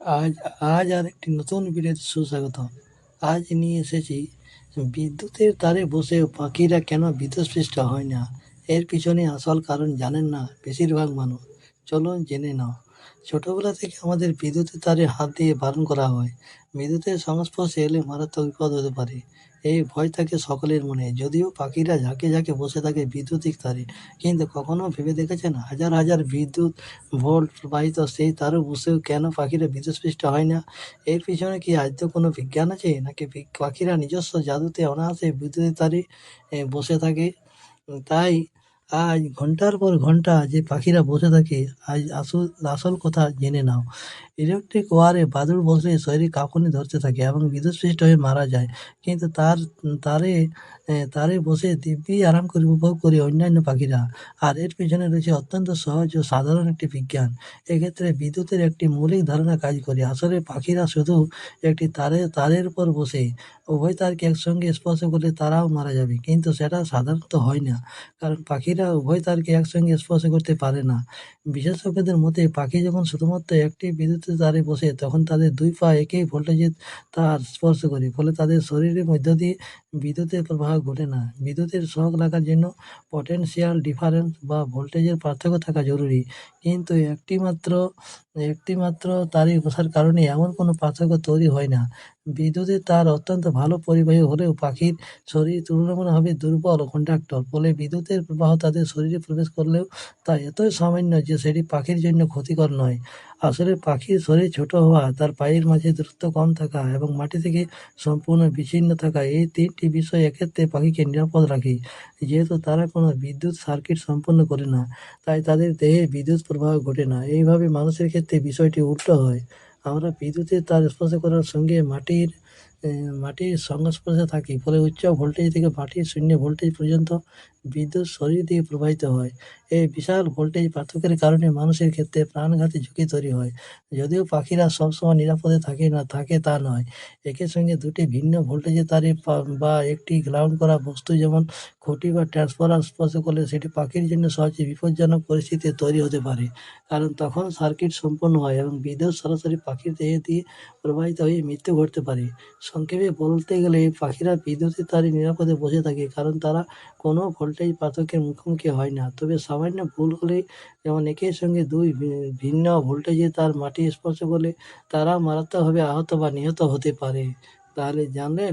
আজ আজ আর একটি নতুন ভিডিওতে সুস্বাগত আজ নিয়ে এসেছি। বিদ্যুতের তারে বসে পাখিরা কেন বিদ্যুৎস্পৃষ্ট হয় না? এর পিছনে আসল কারণ জানেন না বেশিরভাগ মানুষ। চলুন জেনে নাও। ছোটোবেলা থেকে আমাদের বিদ্যুতের তারে হাত দিয়ে বারণ করা হয়। বিদ্যুতের সংস্পর্শে এলে মারাত্মক বিপদ হতে পারে। এই ভয় থাকে সকলের মনে। যদিও পাখিরা ঝাঁকে ঝাঁকে বসে থাকে বিদ্যুতিক তারে, কিন্তু কখনো ভেবে দেখেছেন? হাজার হাজার বিদ্যুৎ ভোল্ট প্রবাহিত সেই তারও বসেও কেন পাখিরা বিদ্যুৎ বিদ্যুৎস্পৃষ্ট হয় না? এর পিছনে কি আদৌ কোনো বিজ্ঞান আছে? নাকি পাখিরা নিজস্ব জাদুতে অনায়াসে বিদ্যুতের তারে বসে থাকে? তাই আজ ঘণ্টার পর ঘণ্টা যে পাখিরা বসে থাকে, আজ আসল আসল কথা জেনে নাও। ইলেকট্রিক ওয়ারে বাদুড় বসলে শরীরে কাঁপুনি ধরতে থাকে এবং বিদ্যুৎ বিদ্যুৎস্পৃষ্ট হয়ে মারা যায়। কিন্তু তার, তারে তারে বসে দিব্যি আরাম করে উপভোগ করে অন্যান্য পাখিরা। আর এর পিছনে রয়েছে অত্যন্ত সহজ ও সাধারণ একটি বিজ্ঞান। এক্ষেত্রে বিদ্যুতের একটি মৌলিক ধারণা কাজ করে। আসলে পাখিরা শুধু একটি তারে, তারের উপর বসে, উভয় তারকে একসঙ্গে স্পর্শ করলে তারাও মারা যাবে। কিন্তু সেটা সাধারণত হয় না। কারণ পাখিরা উভয় তারকে একসঙ্গে স্পর্শ করতে পারে না। বিশেষজ্ঞদের মতে, পাখি যখন শুধুমাত্র একটি বিদ্যুতের তারে বসে, তখন তাদের দুই পা একই ভোল্টেজের তার স্পর্শ করে, ফলে তাদের শরীরের মধ্য দিয়ে বিদ্যুতের প্রবাহ ঘটে না। বিদ্যুতের শখ লাগার জন্য পটেনশিয়াল ডিফারেন্স বা ভোল্টেজের পার্থক্য থাকা জরুরি। কিন্তু একটি মাত্র একটি মাত্র তারে বসার কারণে এমন কোনো পার্থক্য তৈরি হয় না। বিদ্যুতের তার অত্যন্ত ভালো পরিবাহী হলেও পাখির শরীর তুলনামূলকভাবে দুর্বল কন্ডাক্টর ফলে বিদ্যুতের প্রবাহ তাদের শরীরে প্রবেশ করলেও তা এতই সামান্য যে সেটি পাখির জন্য ক্ষতিকর নয়। আসলে পাখির শরীর ছোট হওয়া, তার পায়ের মাঝে দূরত্ব কম থাকা এবং মাটি থেকে সম্পূর্ণ বিচ্ছিন্ন থাকা এই তিনটি বিষয় এক্ষেত্রে পাখিকে নিরাপদ রাখে। যেহেতু তারা কোনো বিদ্যুৎ সার্কিট সম্পন্ন করে না, তাই তাদের দেহে বিদ্যুৎ প্রবাহ ঘটে না। এইভাবে মানুষের ক্ষেত্রে বিষয়টি উল্টো হয়। আমরা বিদ্যুতের তার স্পর্শ করার সঙ্গে মাটির মাটির সংস্পর্শে থাকে, ফলে উচ্চ ভোল্টেজ থেকে মাটির শূন্য ভোল্টেজ পর্যন্ত বিদ্যুৎ শরীর দিয়ে প্রবাহিত হয়। এই বিশাল ভোল্টেজ পার্থক্যের কারণে মানুষের ক্ষেত্রে প্রাণঘাতী ঝুঁকি তৈরি হয়। যদিও পাখিরা সবসময় নিরাপদে থাকে না, থাকে তা নয়। একের সঙ্গে দুটি ভিন্ন ভোল্টেজের তারে বা একটি গ্রাউন্ড করা বস্তু যেমন খুঁটি বা ট্রান্সফরার স্পর্শ করলে সেটি পাখির জন্য সহজে বিপজ্জনক পরিস্থিতি তৈরি হতে পারে। কারণ তখন সার্কিট সম্পন্ন হয় এবং বিদ্যুৎ সরাসরি পাখির দেহে দিয়ে প্রবাহিত হয়ে মৃত্যু ঘটতে পারে। সংক্ষেপে বলতে গেলে, পাখিরা বিদ্যুতের তারে নিরাপদে বসে থাকে, কারণ তারা কোনো ভোল্টেজ পার্থক্যের মুখোমুখি হয় না। তবে সামান্য ভুল হলে যেমন একের সঙ্গে দুই ভিন্ন ভোল্টেজে তার মাটি স্পর্শ করলে তারা মারাত্মকভাবে আহত বা নিহত হতে পারে। তাহলে জানলেন